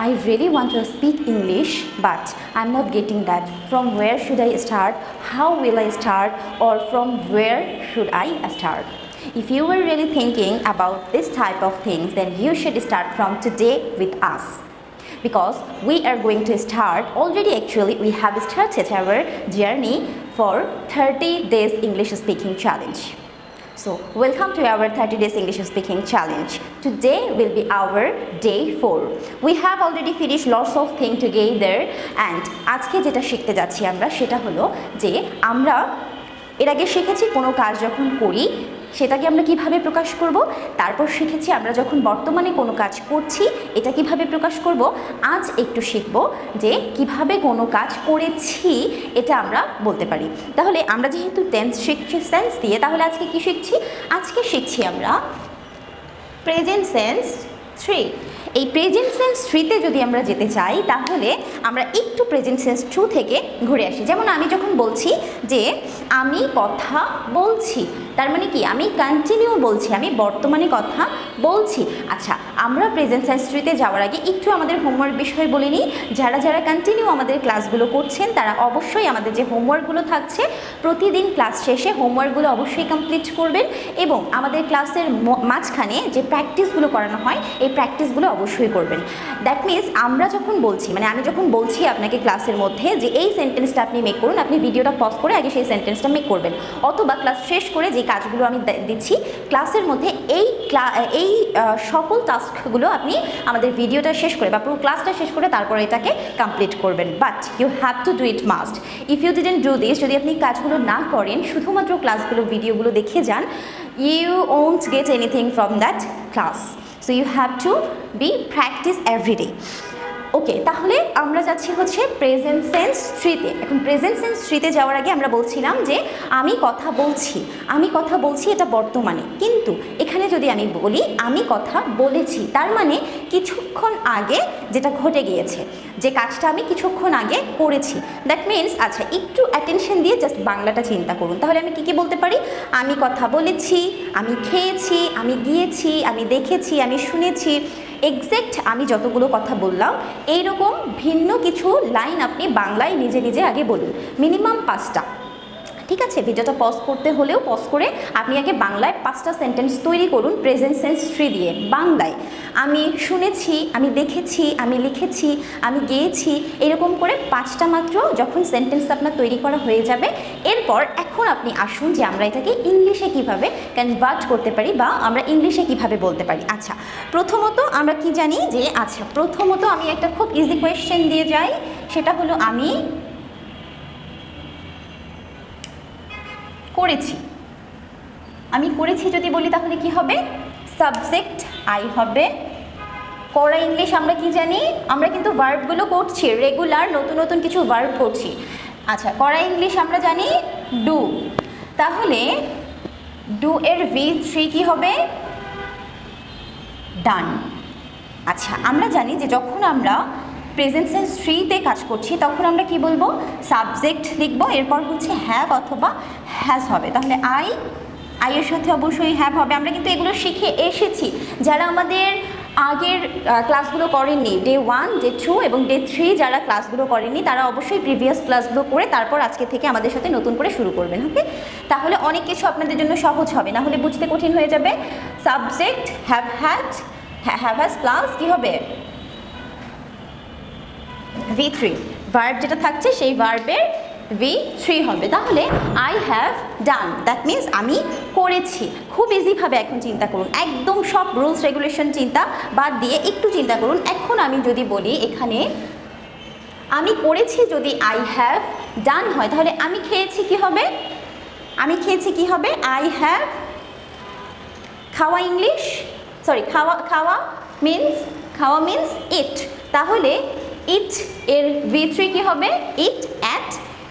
I really want to speak English, but I'm not getting that. From where should I start? How will I start? Or from where should I start? If you were really thinking about this type of things, then you should start from today with us. Because we are going to start, already actually, we have started our journey for 30 days English speaking challenge. So, welcome to our 30 days English speaking challenge. Today will be our day 4. We have already finished lots of things together and আজকে যেটা শিখতে যাচ্ছি আমরা সেটা হলো যে আমরা এর আগে শিখেছি কোনো কাজ যখন করি, সেটাকে আমরা কীভাবে প্রকাশ করব, তারপর শিখেছি আমরা যখন বর্তমানে কোনো কাজ করছি, এটা কীভাবে প্রকাশ করব, আজ একটু শিখব যে কীভাবে কোনো কাজ করেছি এটা আমরা বলতে পারি তাহলে আমরা যেহেতু টেন্স শিখছি সেন্স দিয়ে, তাহলে আজকে কি শিখছি আজকে শিখছি আমরা প্রেজেন্ট সেন্স থ্রি এই প্রেজেন্ট সেন্স থ্রিতে যদি আমরা যেতে চাই, তাহলে আমরা একটু প্রেজেন্ট সেন্স টু থেকে ঘুরে আসি। যেমন আমি যখন বলছি যে, আমি কথা বলছি তার মানে কি? আমি কন্টিনিউ বলছি, আমি বর্তমানে কথা বলছি। আচ্ছা আমরা প্রেজেন্ট সেন্স যাওয়ার আগে একটু আমাদের হোমওয়ার্ক বিষয়ে বলে নিই। যারা যারা কন্টিনিউ আমাদের ক্লাসগুলো করছেন, তারা অবশ্যই আমাদের যে হোমওয়ার্কগুলো থাকছে, প্রতিদিন ক্লাস শেষে হোমওয়ার্কগুলো অবশ্যই কমপ্লিট করবেন এবং আমাদের ক্লাসের মাঝখানে যে প্র্যাকটিসগুলো করানো হয়, এই প্র্যাকটিসগুলো অবশ্যই করবেন। দ্যাট মিনস আমরা যখন বলছি মানে আমি যখন বলছি আপনাকে ক্লাসের মধ্যে যে এই সেন্টেন্সটা আপনি মেক করুন, আপনি ভিডিওটা পজ করে আগে সেই সেন্টেন্সটা মেক করবেন। অথবা ক্লাস শেষ করে যে কাজগুলো আমি দিচ্ছি, ক্লাসের মধ্যে এই এই সকল টাস্কগুলো আপনি আমাদের ভিডিওটা শেষ করে বা পুরো ক্লাসটা শেষ করে তারপরে এটাকে কমপ্লিট করবেন। But you have to do it must if you didn't do this যদি আপনি কাজগুলো না করেন, শুধুমাত্র ক্লাসগুলো, ভিডিওগুলো দেখে যান you won't get anything from that class so you have to be practice everyday okay তাহলে আমরা যাচ্ছি হচ্ছে প্রেজেন্ট সেন্স থ্রিতে এখন প্রেজেন্ট সেন্স থ্রিতে যাওয়ার আগে আমরা বলছিলাম যে, আমি কথা বলছি, আমি কথা বলছি এটা বর্তমানে। কিন্তু এখানে যদি আমি বলি, আমি কথা বলেছি, তার মানে কিছুক্ষণ আগে যেটা ঘটে গিয়েছে, যে কাজটা আমি কিছুক্ষণ আগে করেছি। দ্যাট মিনস আচ্ছা একটু অ্যাটেনশন দিয়ে জাস্ট বাংলাটা চিন্তা করুন। তাহলে আমি কী কী বলতে পারি? আমি কথা বলেছি, আমি খেয়েছি, আমি গিয়েছি, আমি দেখেছি, আমি শুনেছি। এক্স্যাক্ট আমি যতগুলো কথা বললাম, এইরকম ভিন্ন কিছু লাইন আপনি বাংলায় নিজে নিজে আগে বলুন। মিনিমাম পাঁচটা। ঠিক আছে? ভিডিওটা পজ করতে হলেও পজ করে আপনি আগে বাংলায় পাঁচটা সেন্টেন্স তৈরি করুন প্রেজেন্ট সেন্স থ্রি দিয়ে। বাংলায়, আমি শুনেছি, আমি দেখেছি, আমি লিখেছি, আমি গেয়েছি, এরকম করে পাঁচটা মাত্র যখন সেন্টেন্স আপনার তৈরি করা হয়ে যাবে, এরপর এখন আপনি আসুন যে আমরা এটাকে ইংলিশে কীভাবে কনভার্ট করতে পারি বা আমরা ইংলিশে কীভাবে বলতে পারি। আচ্ছা প্রথমত আমরা কি জানি যে আচ্ছা প্রথমত আমি একটা খুব ইজি কোয়েশ্চেন দিয়ে যাই, সেটা হলো আমি করেছি। আমি করেছি যদি বলি তাহলে কি হবে? সাবজেক্ট আই হবে। করা ইংলিশ আমরা কি জানি? আমরা কিন্তু ভার্বগুলো করছি রেগুলার নতুন নতুন কিছু ভার্ব করছি। আচ্ছা করা ইংলিশ আমরা জানি ডু তাহলে ডু এর ভি থ্রি কী হবে? ডান আচ্ছা আমরা জানি যে যখন আমরা প্রেজেন্ট সেন্স থ্রিতে কাজ করছি, তখন আমরা কি বলব? সাবজেক্ট লিখব, এরপর হচ্ছে হ্যাভ অথবা হ্যাজ হবে। তাহলে আই আই এর সাথে অবশ্যই হ্যাভ হবে। আমরা কিন্তু এগুলো শিখে এসেছি। যারা আমাদের আগের ক্লাসগুলো করেননি ডে ওয়ান ডে টু এবং ডে থ্রি যারা ক্লাসগুলো করেননি, তারা অবশ্যই প্রিভিয়াস ক্লাসগুলো করে তারপর আজকে থেকে আমাদের সাথে নতুন করে শুরু করবেন ওকে তাহলে অনেক কিছু আপনাদের জন্য সহজ হবে। না হলে বুঝতে কঠিন হয়ে যাবে। Subject have had have has plus কী হবে? ভি থ্রি ভার্ব যেটা থাকছে সেই ভার্বের ভি থ্রি হবে। তাহলে I have done that means আমি করেছি। খুব ইজিভাবে এখন চিন্তা করুন। একদম সব রুলস রেগুলেশন চিন্তা বাদ দিয়ে একটু চিন্তা করুন। এখন আমি যদি বলি এখানে, আমি করেছি যদি আই হ্যাভ ডান হয়, তাহলে আমি খেয়েছি কি হবে? আমি খেয়েছি কি হবে? আই হ্যাভ খাওয়া ইংলিশ সরি খাওয়া খাওয়া মিন্স খাওয়া মিন্স ইট তাহলে ইট এর ভি থ্রি কী হবে? Eat ate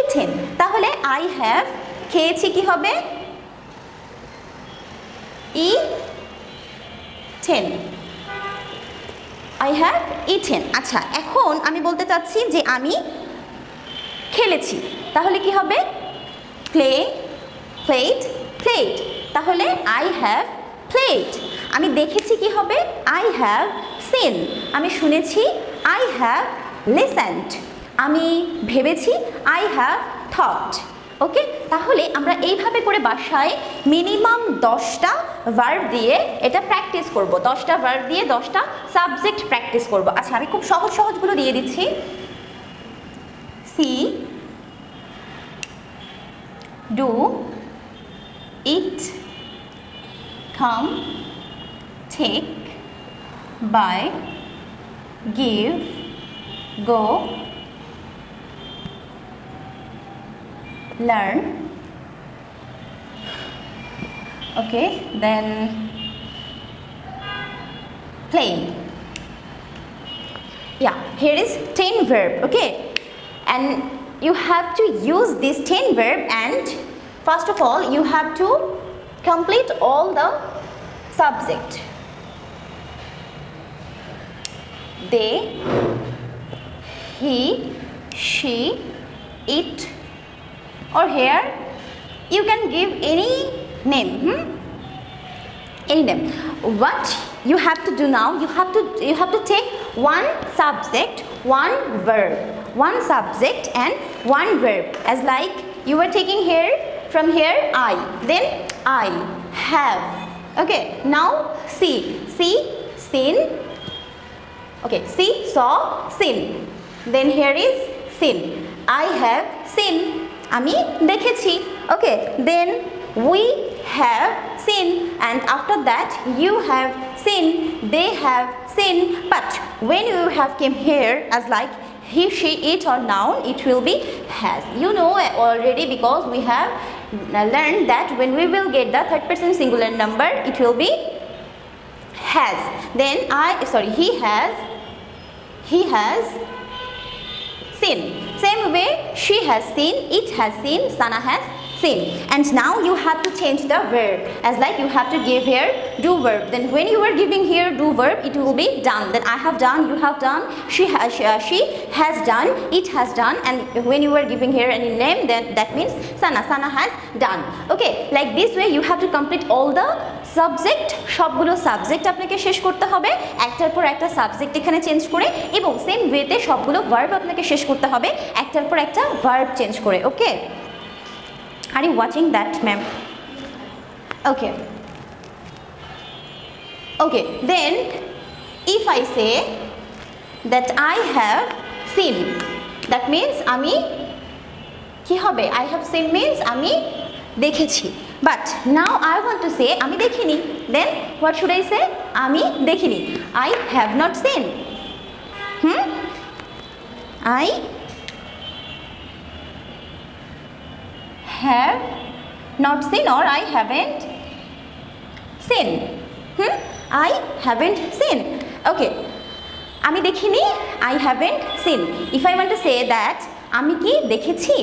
eaten. তাহলে আই হ্যাভ খেয়েছি কি হবে? ই আই হ্যাভ ইটেন আচ্ছা এখন আমি বলতে চাচ্ছি যে আমি খেলেছি। তাহলে কি হবে? Play played played. তাহলে আই হ্যাভ প্লেট আমি দেখেছি কি হবে? আই হ্যাভ সিন আমি শুনেছি আই হ্যাভ লিসেন্ড আমি ভেবেছি আই হ্যাভ থট ওকে তাহলে আমরা এইভাবে করে বাসায় মিনিমাম দশটা ভার্ব দিয়ে এটা প্র্যাকটিস করব। দশটা ভার্ব দিয়ে দশটা সাবজেক্ট প্র্যাকটিস করব। আচ্ছা আমি খুব সহজ সহজগুলো দিয়ে দিচ্ছি। See do eat come, take, buy, give, go, learn. Okay, then play. Yeah, here is 10 verb, okay? And you have to use this 10 verb and first of all you have to complete all the subject. They, he, she, it or here you can give any name. hmm? any name. What you have to do now you have to you have to take one subject one verb. One subject and one verb. As like you were taking here from here i. Then i have. Okay now see. See seen okay see saw seen then here is seen i have seen আমি দেখেছি okay then we have seen and after that you have seen they have seen but when you have came here as like he she it or noun it will be has you know already because we have learned that when we will get the third person singular number it will be has then i sorry he has he has seen. Same way, she has seen, it has seen, Sana has seen. And now you have to change the verb. As like you have to give here do verb. Then when you are giving here do verb, it will be done. Then I have done, you have done, she has, she, uh, she has done, it has done. And when you are giving here any name, then that means Sana, Sana has done. Okay, like this way you have to complete all the subject সবগুলো subject আপনাকে শেষ করতে হবে একটার পর একটা subject এখানে change করে এবং সেম ওয়েতে সবগুলো ভার্ব আপনাকে শেষ করতে হবে একটার পর একটা ভার্ব চেঞ্জ করে okay are you watching that ma'am okay okay then if I say that I have seen that means আমি, কি হবে? আই হ্যাভ সিন মিন্স আমি দেখেছি। But now I want to say আমি দেখিনি। Then what should I say আমি দেখিনি। I have not seen hmm I have not seen or I haven't seen hmm I haven't seen okay আমি দেখিনি I haven't seen if I want say that আমি কি দেখেছি?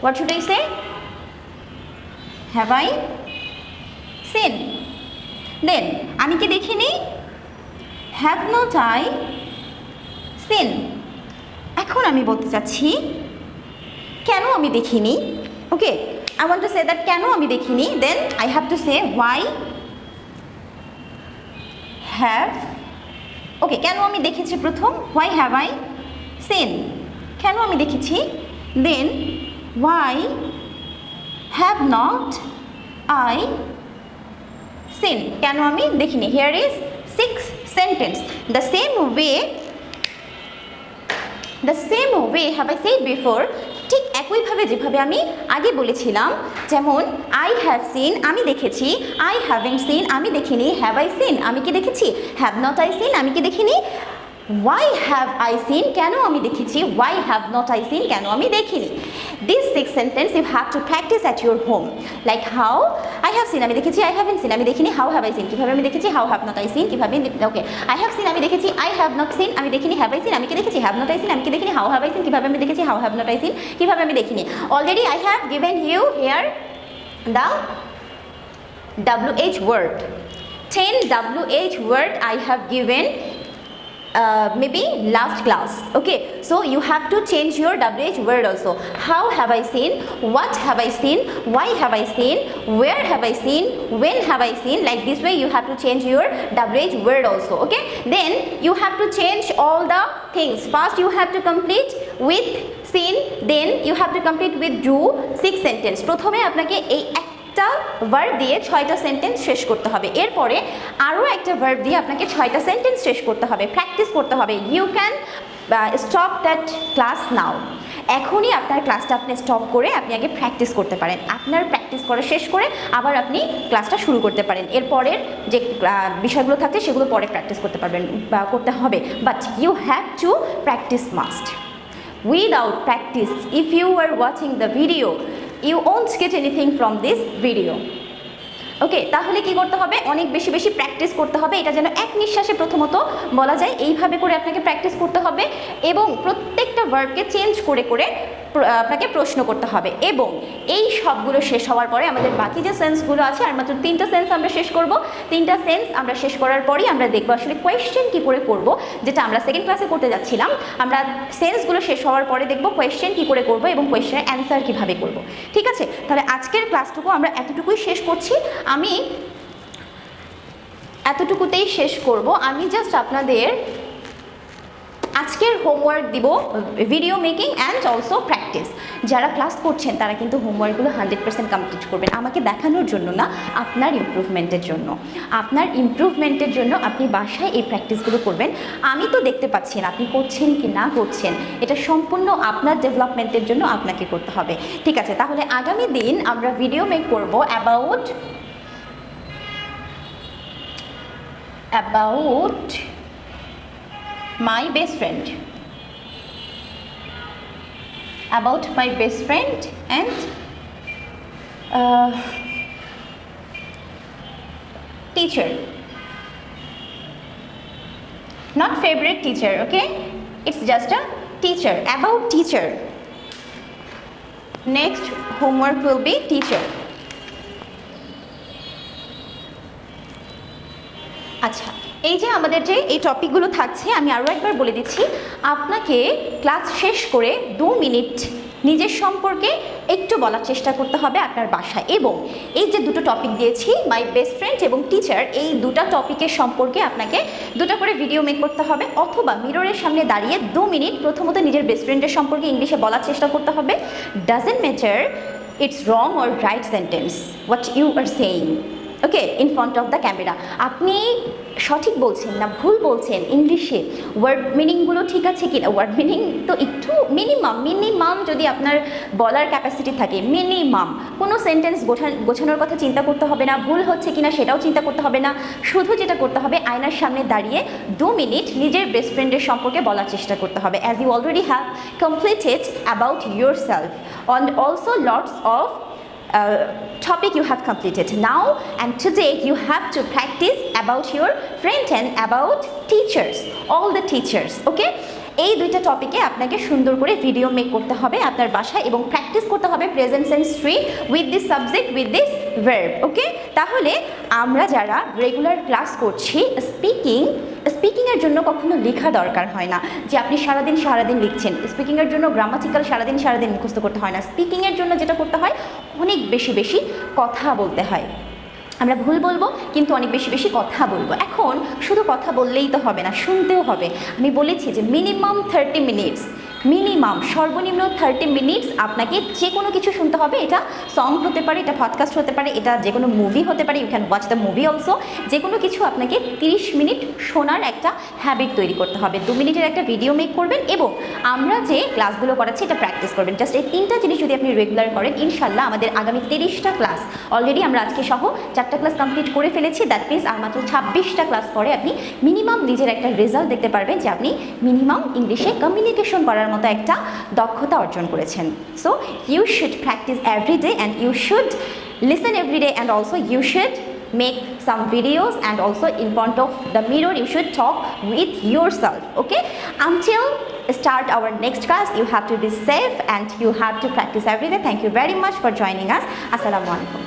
What should I say have I seen then আমি কি দেখিনি? Have not I scene এখন আমি বলতে চাচ্ছি, কেন আমি দেখিনি? Okay I want to say that কেন আমি দেখিনি? Then I have to say why have okay কেন আমি দেখেছি প্রথম? হোয়াই হ্যাভ আই সিন কেন আমি দেখেছি? Then why have not I seen কেন আমি দেখিনি? Here is six sentence the same way the same way have I said before ঠিক একইভাবে যেভাবে আমি আগে বলেছিলাম, যেমন আই হ্যাভ সিন আমি দেখেছি আই হ্যাভেন সিন আমি দেখিনি হ্যাভ আই সিন আমি কি দেখেছি? হ্যাভ নট আই সিন আমি কি দেখিনি? ওয়াই হ্যাভ আই সিন কেন আমি দেখেছি? Why have not I seen কেন আমি দেখিনি? This six sentence you have to practice at your home like how I have seen আমি দেখেছি আই হ্যাভেন সিন আমি দেখিনি হাউ হ্যাভ আই সিন কীভাবে আমি দেখেছি? How have not I seen কীভাবে ওকে আই হ্যাভ সিন আমি দেখেছি আই হ্যাভ নট সিন আমি দেখিনি হ্যাভ আই সিন আমি কি দেখেছি? হ্যাভ নট আই সিন আমি কি দেখিনি? হাউ হ্যাভ আই সিন কীভাবে আমি দেখেছি? How have not I seen কীভাবে আমি দেখিনি? Already I have given you here the WH word. 10 WH word I have given uh, maybe last class okay so you have to change your wh word also how have i seen what have i seen why have i seen where have i seen when have i seen like this way you have to change your wh word also okay then you have to change all the things first you have to complete with seen then you have to complete with do six sentence প্রথমে আপনাকে এই একটা verb দিয়ে ছয়টা sentence শেষ করতে হবে। এরপরে আরও একটা ভার্ব দিয়ে আপনাকে ছয়টা সেন্টেন্স শেষ করতে হবে। প্র্যাকটিস করতে হবে। You can stop that class now এখনই আপনার ক্লাসটা আপনি স্টপ করে আপনি আগে প্র্যাকটিস করতে পারেন। আপনার প্র্যাকটিস করা শেষ করে আবার আপনি ক্লাসটা শুরু করতে পারেন। এরপরের যে বিষয়গুলো থাকছে সেগুলো পরে প্র্যাকটিস করতে পারবেন, বা করতে হবে। But you have to practice must without practice, if you were watching the video you won't get anything from this video okay তাহলে কি করতে হবে? অনেক বেশি বেশি প্র্যাকটিস করতে হবে। এটা যেন এক নিঃশ্বাসে প্রথমত বলা যায়। এইভাবে করে আপনাকে প্র্যাকটিস করতে হবে এবং প্রত্যেকটা ভার্বকে চেঞ্জ করে করে আপনাকে প্রশ্ন করতে হবে। এবং এই সবগুলো শেষ হওয়ার পরে আমাদের বাকি যে সেন্সগুলো আছে, আর মাত্র তিনটা সেন্স আমরা শেষ করব। তিনটা সেন্স আমরা শেষ করার পরই আমরা দেখব আসলে কোয়েশ্চেন কী করে করব, যেটা আমরা সেকেন্ড ক্লাসে করতে যাচ্ছিলাম। আমরা সেন্সগুলো শেষ হওয়ার পরে দেখব কোয়েশ্চেন কী করে করব এবং কোয়েশ্চেনের অ্যান্সার কীভাবে করব। ঠিক আছে? তাহলে আজকের ক্লাসটুকু আমরা এতটুকুই শেষ করছি। আমি এতটুকুতেই শেষ করব। আমি জাস্ট আপনাদের আজকের হোমওয়ার্ক দিব video making and also practice যারা ক্লাস করছেন, তারা কিন্তু হোমওয়ার্কগুলো হান্ড্রেড পার্সেন্ট কমপ্লিট করবেন। আমাকে দেখানোর জন্য না, আপনার ইমপ্রুভমেন্টের জন্য। আপনার ইমপ্রুভমেন্টের জন্য আপনি বাসায় এই প্র্যাকটিসগুলো করবেন। আমি তো দেখতে পাচ্ছি না, আপনি করছেন কি না করছেন, এটা সম্পূর্ণ আপনার ডেভেলপমেন্টের জন্য আপনাকে করতে হবে। ঠিক আছে, তাহলে আগামী দিন আমরা ভিডিও মেক করব about about my best friend about my best friend and uh, teacher not favorite teacher okay it's just a teacher about teacher next homework will be teacher আচ্ছা এই যে আমাদের যে এই টপিকগুলো থাকছে, আমি আরও একবার বলে দিচ্ছি। আপনাকে ক্লাস শেষ করে দু মিনিট নিজের সম্পর্কে একটু বলার চেষ্টা করতে হবে আপনার বাসায়। এবং এই যে দুটো টপিক দিয়েছি মাই বেস্ট ফ্রেন্ড এবং টিচার এই দুটো টপিকের সম্পর্কে আপনাকে দুটো করে ভিডিও মেক করতে হবে, অথবা মিররের সামনে দাঁড়িয়ে দু মিনিট প্রথমত নিজের বেস্ট ফ্রেন্ডের সম্পর্কে ইংলিশে বলার চেষ্টা করতে হবে। Doesn't matter it's wrong or right sentence what you are saying okay in front of the camera আপনি সঠিক বলছেন না ভুল বলছেন ইংলিশে? ওয়ার্ড মিনিংগুলো ঠিক আছে কি না ওয়ার্ড মিনিং তো একটু মিনিমাম মিনিমাম যদি আপনার বলার ক্যাপাসিটি থাকে মিনিমাম কোনো সেন্টেন্স গোছান গোছানোর কথা চিন্তা করতে হবে না, ভুল হচ্ছে কি না সেটাও চিন্তা করতে হবে না। শুধু যেটা করতে হবে, আয়নার সামনে দাঁড়িয়ে দু মিনিট নিজের বেস্ট ফ্রেন্ডের সম্পর্কে বলার চেষ্টা করতে হবে। As you already have completed about yourself and also lots of uh, topic you have completed now and today you have to practice about your friend and about teachers all the teachers okay এই দুইটা টপিকে আপনাকে সুন্দর করে video make করতে হবে আপনার বাসায় এবং প্র্যাকটিস করতে হবে present tense three with this subject with this verb okay তাহলে আমরা যারা রেগুলার ক্লাস করছি স্পিকিং স্পিকিংয়ের জন্য কখনো লেখা দরকার হয় না। যে আপনি সারাদিন সারাদিন লিখছেন স্পিকিংয়ের জন্য গ্রামাটিক্যাল সারাদিন সারাদিন মুখস্থ করতে হয় না। স্পিকিংয়ের জন্য যেটা করতে হয়, অনেক বেশি বেশি কথা বলতে হয়। আমরা ভুল বলব, কিন্তু অনেক বেশি বেশি কথা বলব। এখন শুধু কথা বললেই তো হবে না, শুনতেও হবে। আমি বলেছি যে মিনিমাম থার্টি মিনিটস মিনিমাম সর্বনিম্ন থার্টি মিনিটস আপনাকে যে কোনো কিছু শুনতে হবে। এটা সং হতে পারে, এটা পডকাস্ট হতে পারে, এটা যে কোনো মুভি হতে পারে you can watch the movie also যে কোনো কিছু আপনাকে তিরিশ মিনিট শোনার একটা হ্যাবিট তৈরি করতে হবে। দু মিনিটের একটা ভিডিও মেক করবেন এবং আমরা যে ক্লাসগুলো করাচ্ছি এটা প্র্যাকটিস করবেন। জাস্ট এই তিনটা জিনিস যদি আপনি রেগুলার করেন, ইনশাল্লাহ আমাদের আগামী তিরিশটা ক্লাস অলরেডি আমরা আজকে সহ চারটা ক্লাস কমপ্লিট করে ফেলেছি। দ্যাট মিনস আর মাত্র ছাব্বিশটা ক্লাস পরে আপনি মিনিমাম নিজের একটা রেজাল্ট দেখতে পারবেন যে আপনি মিনিমাম ইংলিশে কমিউনিকেশন করার মতো একটা দক্ষতা অর্জন করেছেন so you should practise every day and you should listen every day and also you should make some videos and also in front of the mirror you should talk with yourself okay until start our next class you have to be safe and you have to practice every day thank you very much for joining us assalamu alaikum